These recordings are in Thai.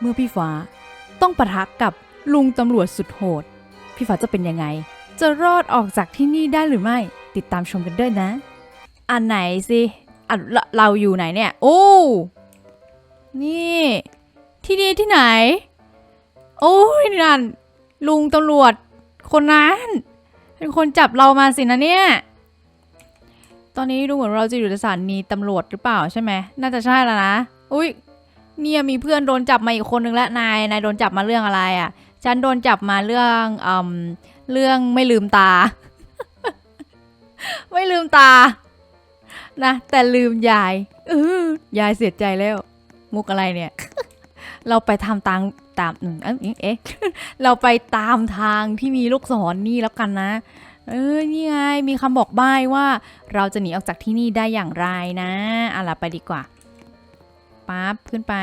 เมื่อพี่ฟ้าต้องปะทะกับลุงตำรวจสุดโหด พี่ฟ้าจะเป็นยังไง จะรอดออกจากที่นี่ได้หรือไม่ ติดตามชมกันด้วยนะ อันไหนสิอะเราเราอยู่ไหนเนี่ย โอ้ นี่ ที่นี่ที่ไหน โอ้ยนั่นลุงตำรวจคนนั้น เป็นคนจับเรามาสินะเนี่ย ตอนนี้ดูเหมือนเราจะอยู่ในสถานีตำรวจหรือเปล่าใช่ไหม น่าจะใช่แล้วนะ อุ้ย เนี่ยมีเพื่อนโดนจับมาอีกคนนึงแล้วนายนายโดนจับมาเรื่องอะไรอะ่ะ ฉันโดนจับมาเรื่องอืมเรื่องไม่ลืมตา ไม่ลืมตา นะ แต่ลืมยายเออยายเสียใจแล้ว มุกอะไรเนี่ย เราไปทำตามตามเอ๊ะเอ๊ะเราไปตามทางที่มีลูกศรนี่แล้วกันนะเออนี่ไงมีคำบอกใบ้ว่า เราจะหนีออกจากที่นี่ได้อย่างไรนะอะล่ะไปดีกว่า ปั๊บขึ้นไป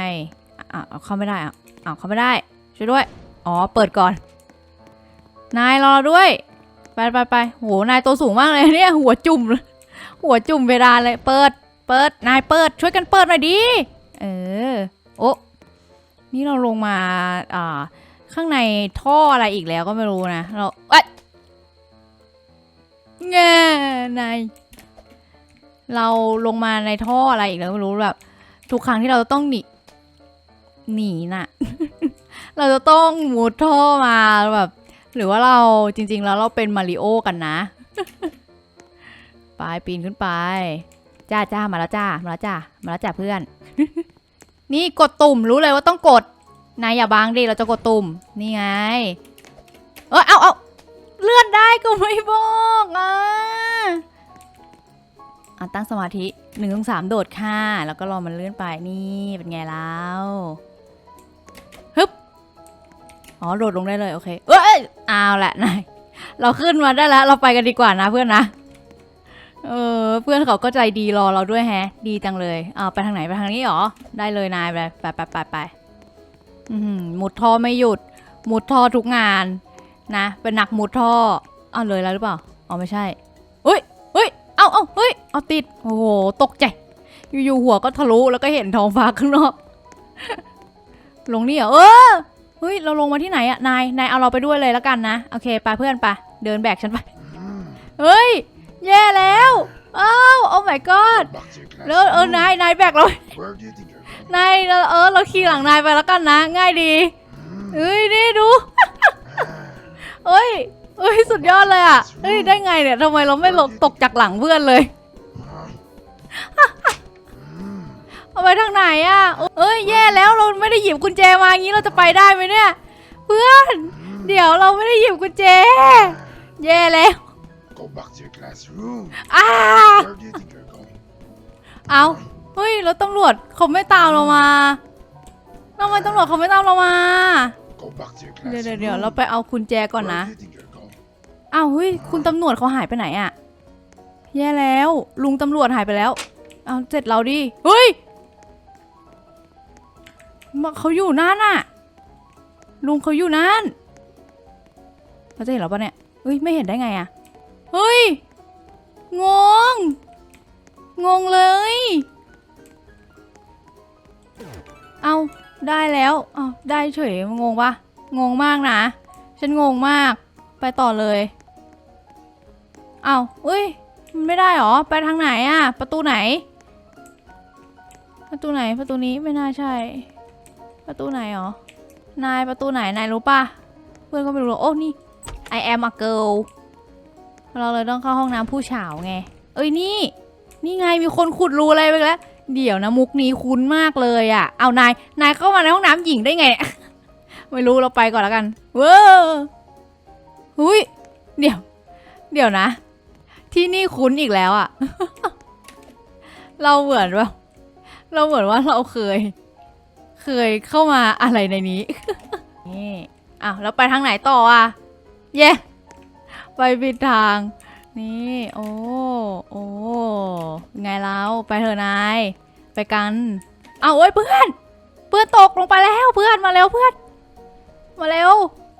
อะเอาเข้าไม่ได้อะเอาเข้าไม่ได้ช่วยด้วย อ๋อ เปิดก่อน นายรอด้วย ไปไปไปโห นายตัวสูงมากเลยเนี่ย หัวจุ่มเลยหัวจุ่มเวลาเลย เปิด เปิด นายเปิด ช่วยกันเปิดหน่อยดิ เออ โอ้นี่เราลงมาอ่าข้างในท่ออะไรอีกแล้วก็ไม่รู้นะ เราเอ้ยแง่นาย เราลงมาในท่ออะไรอีกแล้วไม่รู้แบบ ทุกครั้งที่เราจะต้องหนีหนีน่ะ เราจะต้องมุดท่อมาแบบหรือว่าเราจริง ๆ แล้วเราเป็นมาริโอกันนะ ไปปีนขึ้นไป จ้าจ้ามาแล้วจ้ามาแล้วจ้ามาแล้วจ้าเพื่อน นี่กดตุ่มรู้เลยว่าต้องกด นายอย่าบังดิเราจะกดตุ่มนี่ไง เออเอาเอาเลื่อนได้ก็ไม่บอกอะ อะตั้งสมาธิหนึ่งสองสามโดดค่ะ แล้วก็รอมันเลื่อนไปนี่เป็นไงแล้วฮึบอ๋อโดดลงได้เลยโอเค เอ้ยเอาละนายเราขึ้นมาได้แล้ว เราไปกันดีกว่านะเพื่อนนะเออเพื่อนเขาก็ใจดีรอเราด้วยแฮะ ดีจังเลยเอาไปทางไหนไปทางนี้หรอ ได้เลยนายไปไปไปไปไปหมุดท่อไม่หยุด หมุดท่อทุกงาน นะ เป็นนักหมุดท่อเอาเลยแล้วหรือเปล่าอ๋อไม่ใช่เฮ้ย เอาติด โอ้โห ตกใจ อยู่ๆหัวก็ทะลุแล้วก็เห็นท้องฟ้าข้างนอก ลงนี่เหรอ เออ เฮ้ย เราลงมาที่ไหนอะนาย นายเอาเราไปด้วยเลยแล้วกันนะ โอเคไปเพื่อนไป เดินแบกฉันไป เฮ้ย แย่แล้วอ้าวโอ้ my god แล้วเออนาย นายแบกเรานายเออ เราขี่หลังนายไปแล้วกันนะ ง่ายดี เฮ้ย นี่ดู เฮ้ยเฮ้ย สุดยอดเลยอะเฮ้ย ได้ไงเนี่ยทำไมเราไม่หลบตกจากหลังเพื่อนเลย เอาไปทางไหนอะเอ้ยแย่แล้วเราไม่ได้หยิบกุญแจมาอย่างนี้เราจะไปได้ไหมเนี่ย เพื่อน เดี๋ยวเราไม่ได้หยิบกุญแจ แย่แล้ว Go back to your classroom. อ้า Where do you think you're going? เอาเฮ้ยแล้วตำรวจเขาไม่ตามเรามาทำไมตำรวจเขาไม่ตามเรามา Go back to your เดี๋ยว classroom. เดี๋ยวเดี๋ยวเราไปเอากุญแจก่อน Where นะ do you think you're going? อ้าวเฮ้ยคุณตำรวจเขาหายไปไหนอะ แย่แล้ว ลุงตำรวจหายไปแล้ว เอาเสร็จเราดิ เฮ้ยมาเขาอยู่นั่นน่ะ ลุงเขาอยู่นั่นเราจะเห็นเราปะเนี่ยเฮ้ย ไม่เห็นได้ไงอะเฮ้ย งง งงเลย เอาได้แล้วเอาได้เฉย งงปะงงมากนะ ฉันงงมาก ไปต่อเลย เอาเอ้ย มันไม่ได้หรอ ไปทางไหนอะประตูไหน ประตูไหนประตูนี้ไม่น่าใช่ ประตูไหนหรอนายประตูไหนนายรู้ปะเพื่อนก็ไม่รู้หรอกโอ้นี่ I am a girl เราเลยต้องเข้าห้องน้ำผู้ฉาวไง เอ้ยนี่ นี่ไงมีคนขุดรูอะไรไปแล้ว เดี๋ยวนะมุกนี้คุ้นมากเลยอะเอานายนายเข้ามาในห้องน้ำหญิงได้ไง ไม่รู้เราไปก่อนแล้วกัน เว้อหุ้ยเดี๋ยว เดี๋ยวนะ ที่นี่คุ้นอีกแล้วอะ เราเหมือนว่า เราเหมือนว่าเราเคย เคยเข้ามาอะไรในนี้ นี่อ้าวแล้วไปทางไหนต่ออะเย้ไปผิดทาง นี่ โอ้โอ้ไงเราไปเถอะนาย ไปกันเอาวเอ้ยเพื่อน เพื่อนตกลงไปแล้วเพื่อนมาเร็วเพื่อน มาเร็ว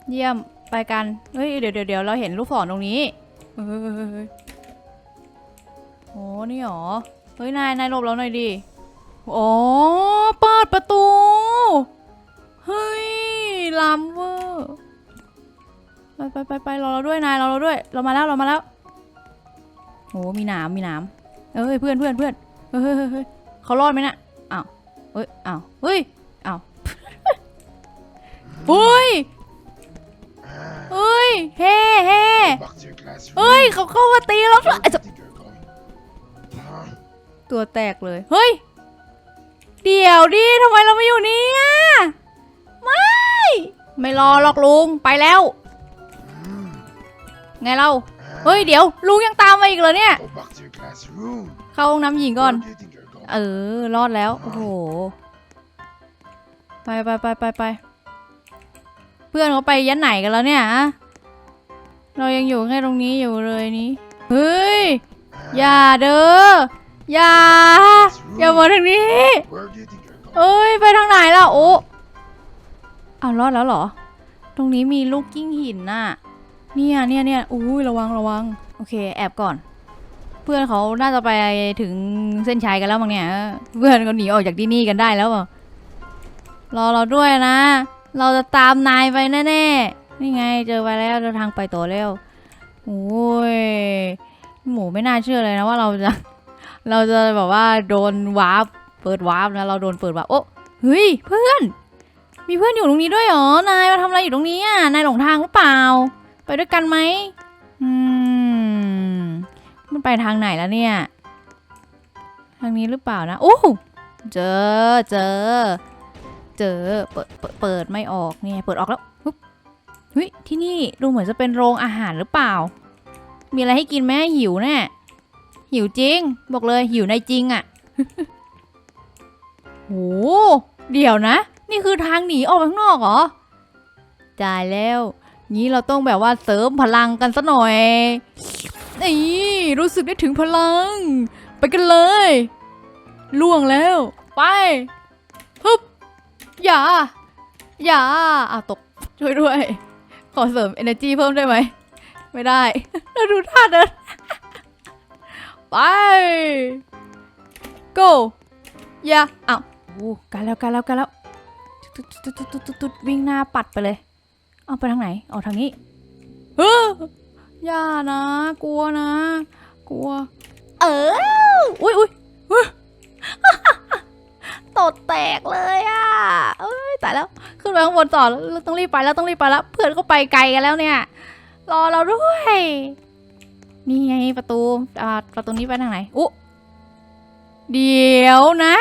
เยี่ยมไปกัน เฮ้ยเดี๋ยวเดี๋ยวเราเห็นลูกศรตรงนี้เฮ้ย โอ้นี่หรอ เฮ้ย นาย นายหลบเราหน่อยดิ โอ้เปิดประตู เฮ้ยล้ำเวอร์ไปไปไปไปรอเราด้วย นายรอเราด้วย เรามาแล้วเรามาแล้วโอ้มีหนามมีหนามเอ้ยเพื่อนเพื่อนเพื่อนเฮ้ยเฮ้ยเขารอดไหมนะอ้าวเฮ้ยอ้าวเฮ้ยอ้าวเฮ้ยเฮ้ยเฮ้เฮ้เฮ้ยเขาเข้ามาตีเราเลย ตัวแตกเลย เฮ้ย เดี๋ยวดิทำไมเราไม่อยู่นี่อะไม่ ไม่รอหรอกลุงไปแล้ว ไงเรา เฮ้ยเดี๋ยวลุงยังตามมาอีกเหรอเนี่ย เข้าห้องน้ำหญิงก่อน เออ รอดแล้ว โอ้โห ไปไปไปไปไปเพื่อนเขาไปยันไหนกันแล้วเนี่ยฮะเรายังอยู่แค่ตรงนี้อยู่เลยนี้ เฮ้ย อย่าเด้อ อย่า อย่ามาทางนี้ เอ้ย ไปทางไหนล่ะ โอ้เอารอดแล้วเหรอ ตรงนี้มีลูกกิ้งหินน่ะ เนี่ยเนี่ยเนี่ยอุ้ยระวังระวัง โอเค แอบก่อน เพื่อนเขาน่าจะไปถึงเส้นชัยกันแล้วมั้งเนี่ย เพื่อนเขาหนีออกจากที่นี่กันได้แล้วรอเราด้วยนะ เราจะตามนายไปแน่ๆ นี่ไงเจอไปแล้วเจอทางไปต่อแล้วโอ้ยหมูไม่น่าเชื่อเลยนะว่าเราจะ เราจะแบบว่าโดนวาร์ปเปิดวาร์ปนะเราโดนเปิดวาร์ปโอ้เฮ้ยเพื่อน มีเพื่อนอยู่ตรงนี้ด้วยเหรอนายมาทำอะไรอยู่ตรงนี้อะนายหลงทางหรือเปล่า ไปด้วยกันไหมอืมมันไปทางไหนแล้วเนี่ย ทางนี้หรือเปล่านะโอ้เจอเจอเจอเปิดเปิดไม่ออกเนี่ยเปิดออกแล้วฮึบเฮ้ยที่นี่ดูเหมือนจะเป็นโรงอาหารหรือเปล่า มีอะไรให้กินไหมหิวแน่ หิวจริง บอกเลยหิวในจริงอะ่ะโหเดี๋ยวนะ นี่คือทางหนีออกไปข้างนอกเหรอจ่ายแล้วงี้เราต้องแบบว่าเสริมพลังกันซะหน่อยนี่รู้สึกได้ถึงพลัง ไปกันเลย ล่วงแล้ว ไปฮึบอย่า อย่าอะตกช่วยด้วย ขอเสริม energy เพิ่มได้ไหม ไม่ได้เราดูท่าเดิน ไป go อย่าอ้าวโอ้กันแล้วกันแล้วกันแล้วตุ๊ดตุดตุดตุดวิ่งหน้าปัดไปเลย เอาไปทางไหนเอาทางนี้เฮ้ออย่านะ กลัวนะ กลัว เอออุ้ยอุ้ยอุ๊ยตดแตกเลยอะเอ้ยตายแล้ว ขึ้นไปข้างบนต่อแล้วต้องรีบไปแล้วต้องรีบไปแล้ว เพื่อนก็ไปไกลกันแล้วเนี่ย รอเราด้วย นี่ไงประตูอ่าประตูนี้ไปทางไหนอุ๊เดี๋ยวนะ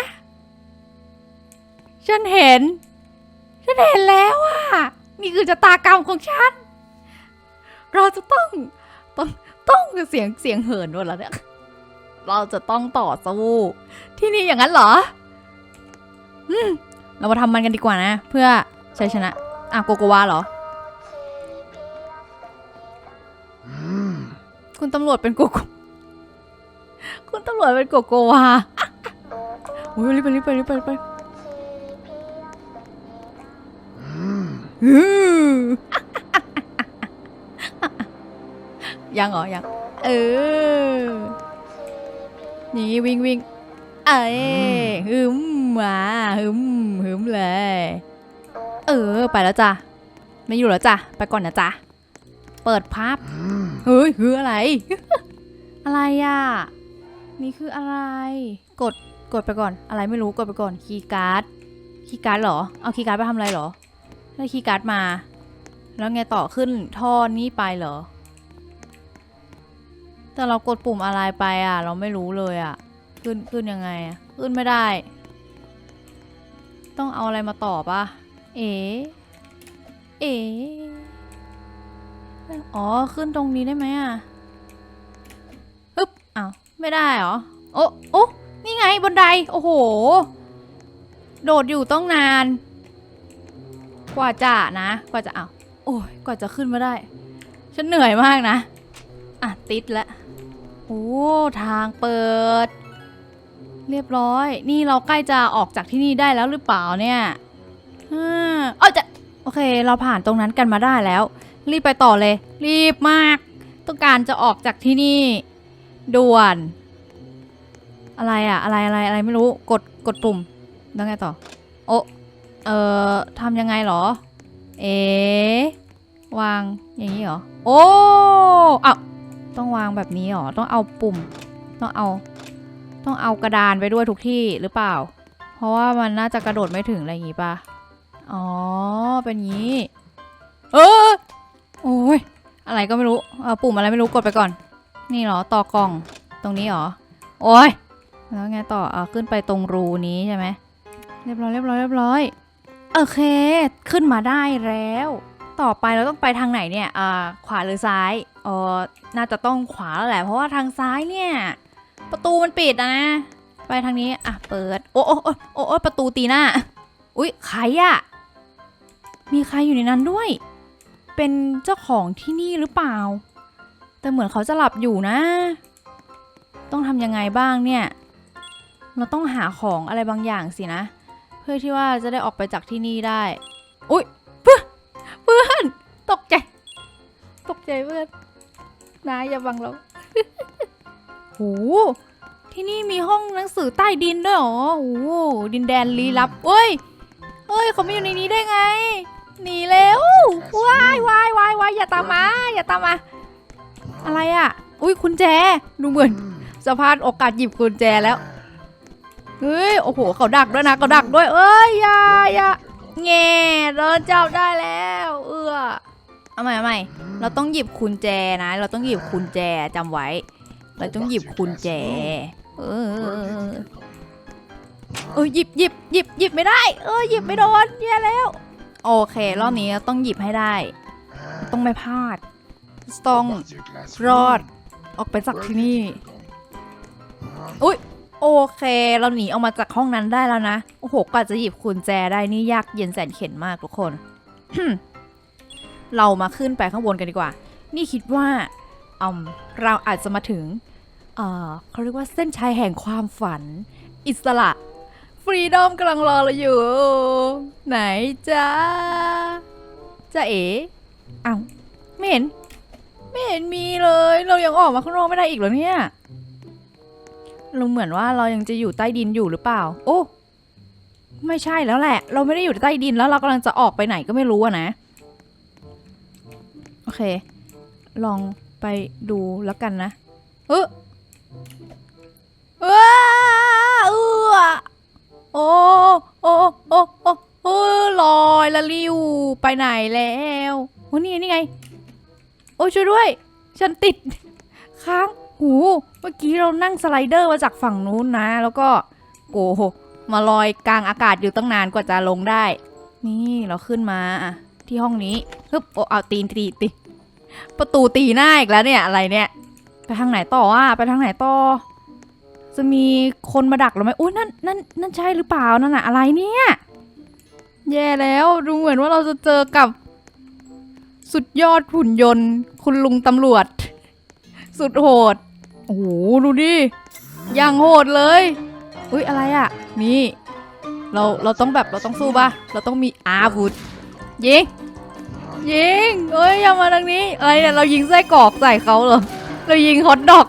ฉันเห็น ฉันเห็นแล้วอะนี่คือชะตากรรมของฉัน เราจะต้องต้องต้องเสียงเสียงเหินด้วยเหรอเนี่ย เราจะต้องต่อสู้ที่นี่อย่างนั้นเหรอ อืม เรามาทำมันกันดีกว่านะ เพื่อชัยชนะ อะโกโกวาเหรอ คุณตำรวจเป็นโกโกคุณตำรวจเป็นโกโกวาโอ้ยรีบไปรีบไปรีบไปรีบไป Hmm. อื้อยังเหรอยังเออนี่วิ่งวิ่งเอ้ยฮึมมาฮึมฮึมเลย เออ ไปแล้วจ้ะ ไม่อยู่แล้วจ้ะ ไปก่อนนะจ๊ะ เปิดภาพ Hmm. เฮ้ยคืออะไร อะไรอะ นี่คืออะไร กด กดไปก่อน อะไรไม่รู้ กดไปก่อน คีย์การ์ด คีย์การ์ดเหรอ เอาคีย์การ์ดไปทำอะไรเหรอ ได้คีย์การ์ดมา แล้วไงต่อขึ้นท่อนี้ไปเหรอ แต่เรากดปุ่มอะไรไปอะ เราไม่รู้เลยอะ ขึ้น ขึ้นยังไงอะ ขึ้นไม่ได้ ต้องเอาอะไรมาต่อปะเอ๋เอ๋ อ๋อ ขึ้นตรงนี้ได้ไหมอะปึ๊บอ้าวไม่ได้เหรอ โอ้โอ้นี่ไงบนได โอ้โห โดดอยู่ต้องนาน กว่าจะนะ กว่าจะเอาวโอ้ยกว่าจะขึ้นมาได้ ฉันเหนื่อยมากนะ อะ ติดแล้วโอ้ทางเปิด เรียบร้อย นี่เราใกล้จะออกจากที่นี่ได้แล้วหรือเปล่าเนี่ยอ่าเออจะโอเค เราผ่านตรงนั้นกันมาได้แล้ว รีบไปต่อเลย รีบมาก ต้องการจะออกจากที่นี่ ด่วน อะไรอะอะไรอะไรอะไรไม่รู้กดกดปุ่มแล้วไงต่อ โอเอ่อทำยังไงเหรอ เอ๋วางอย่างนี้เหรอ โอ้อ้าวต้องวางแบบนี้เหรอ ต้องเอาปุ่ม ต้องเอา ต้องเอากระดานไปด้วยทุกที่หรือเปล่า เพราะว่ามันน่าจะกระโดดไม่ถึงอะไรอย่างงี้ปะอ๋อ เป็นงี้ เออ โอ้ยอะไรก็ไม่รู้เอาปุ่มอะไรไม่รู้กดไปก่อน นี่เหรอต่อกล่องตรงนี้เหรอโอ้ยแล้วไงต่อเอาขึ้นไปตรงรูนี้ใช่ไหมเรียบร้อยเรียบร้อยเรียบร้อยโอเค ขึ้นมาได้แล้ว ต่อไปเราต้องไปทางไหนเนี่ยอ่าขวาหรือซ้ายเออน่าจะต้องขวาแล้วแหละเพราะว่าทางซ้ายเนี่ยประตูมันปิดนะ ไปทางนี้อะเปิด โอ้โอ้โอ้โอ้โอ้ประตูตีหน้า อุ๊ยใครอะมีใครอยู่ในนั้นด้วย เป็นเจ้าของที่นี่หรือเปล่า แต่เหมือนเขาจะหลับอยู่นะ ต้องทำยังไงบ้างเนี่ย เราต้องหาของอะไรบางอย่างสินะ เพื่อที่ว่าจะได้ออกไปจากที่นี่ได้ อุ๊ยเพื่อนเพื่อนตกใจ ตกใจเพื่อนนายอย่าบังเราโหที่นี่มีห้องหนังสือใต้ดินด้วยเหรอโอ้โหดินแดนลี้ลับเอ้ยเอ้ยเขาไม่อยู่ในนี้ได้ไง หนีเร็วว้ายวายวายวายอย่าตามมา อย่าตามมา อะไรอะ อุ้ยคุณแจ ดูเหมือน Hmm. จะพลาดโอกาสหยิบกุญแจแล้ว เฮ้ย โอ้โห เขาดักด้วยนะ เขาดักด้วย เอ้ยอย่าอย่าแง่โดนจับได้แล้ว เอื้อเอาใหม่เอาใหม่เราต้องหยิบกุญแจนะ เราต้องหยิบกุญแจจำไว้ เราต้องหยิบกุญแจ เออ Where do you think you're going? เออหยิบหยิบหยิบหยิบไม่ได้ เออหยิบไม่โดนแย่แล้ว โอเค รอบนี้เราต้องหยิบให้ได้ ต้องไม่พลาด ต้อง What's your class รอด room? ออกไปจาก Where ที่ do you นี่ think you're going? Huh? โอเค เราหนีออกมาจากห้องนั้นได้แล้วนะ โอ้โห กว่าจะหยิบกุญแจได้นี่ยากเย็นแสนเข็ญมากทุกคน เรามาขึ้นไปข้างบนกันดีกว่า นี่คิดว่าอืมเราอาจจะมาถึงเอ่อเขาเรียกว่าเส้นชัยแห่งความฝัน อิสระ ฟรีดอมกำลังรอเราอยู่ ไหนจ้าจ้าเอ๋อ้าไม่เห็น ไม่เห็นมีเลย เรายังออกมาข้างนอกไม่ได้อีกเหรอเนี่ยเราเหมือนว่าเรายังจะอยู่ใต้ดินอยู่หรือเปล่า โอ้ไม่ใช่แล้วแหละ เราไม่ได้อยู่ใต้ดินแล้วเรากำลังจะออกไปไหนก็ไม่รู้อะนะ โอเค ลองไปดูแล้วกันนะ เออเออเออ โอ้โอ้โอ้โอ้โอ้ลอยละลิวไปไหนแล้วโอ้นี่นี่ไง โอ้ช่วยด้วย ฉันติด ค้างหูเมื่อกี้เรานั่งสไลเดอร์มาจากฝั่งนู้นนะ แล้วก็โกหมาลอยกลางอากาศอยู่ตั้งนานกว่าจะลงได้ นี่เราขึ้นมาอะที่ห้องนี้ฮึบโอ้เอาตีนตีตีประตูตีหน้าอีกแล้วเนี่ยอะไรเนี่ย ไปทางไหนต่ออะไปทางไหนต่อ จะมีคนมาดักเราไหมอุ้ยนั่นนั่นนั่นใช่หรือเปล่านั่นอะอะไรเนี่ยแย่แล้วดูเหมือนว่าเราจะเจอกับ สุดยอดหุ่นยนต์ คุณลุงตำรวจ สุดโหดโอ้โหดูดิอย่างโหดเลยอุ้ยอะไรอะ่ะ นี่ เราเราต้องแบบเราต้องสู้ป่ะเราต้องมีอาวุธยิงยิงเอ้ยอย่ามาทางนี้อะไรเนี่ยเรายิงไส้กรอกใส่เขาเหรอเรายิงฮอตดอก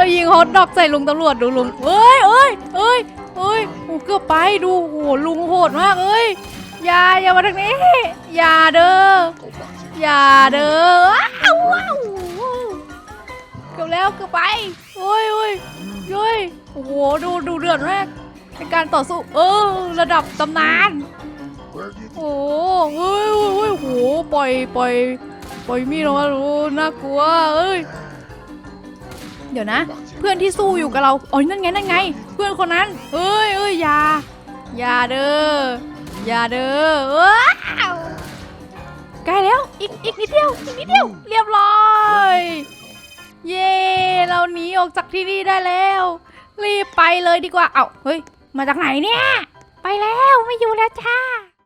เรายิงฮอตดอกใส่ลุงตำรวจดูลุงเอ้ยเอ้ยเอ้ยเอ้ยโอ้เกือบไปดูโอ้โหลุงโหดมากเอ้ยอย่าอย่ามาทางนี้อย่าเด้ออย่าเด้อว้าวว้าวเกือบแล้วเกือบไปโอ้ยโอ้ยโอ้ยโอ้โหดูดูเดือดมากในการต่อสู้เออระดับตำนานโอ้โหเฮ้ยเฮ้ยโอ้โหปล่อยปล่อยปล่อยมีดออกมาดูน่ากลัวเอ้ย เดี๋ยวนะ เพื่อนที่สู้อยู่กับเราอ๋อนั่นไงนั่นไง เพื่อนคนนั้นเอ้ยเอ้ยอย่าอย่าเด้ออย่าเด้อว้าวใกล้แล้วอีกอีกนิดเดียวอีกนิดเดียวเรียบร้อยเย้เราหนีออกจากที่นี่ได้แล้ว รีบไปเลยดีกว่าเอ้าเฮ้ยมาจากไหนเนี่ย ไปแล้วไม่อยู่แล้วจ้า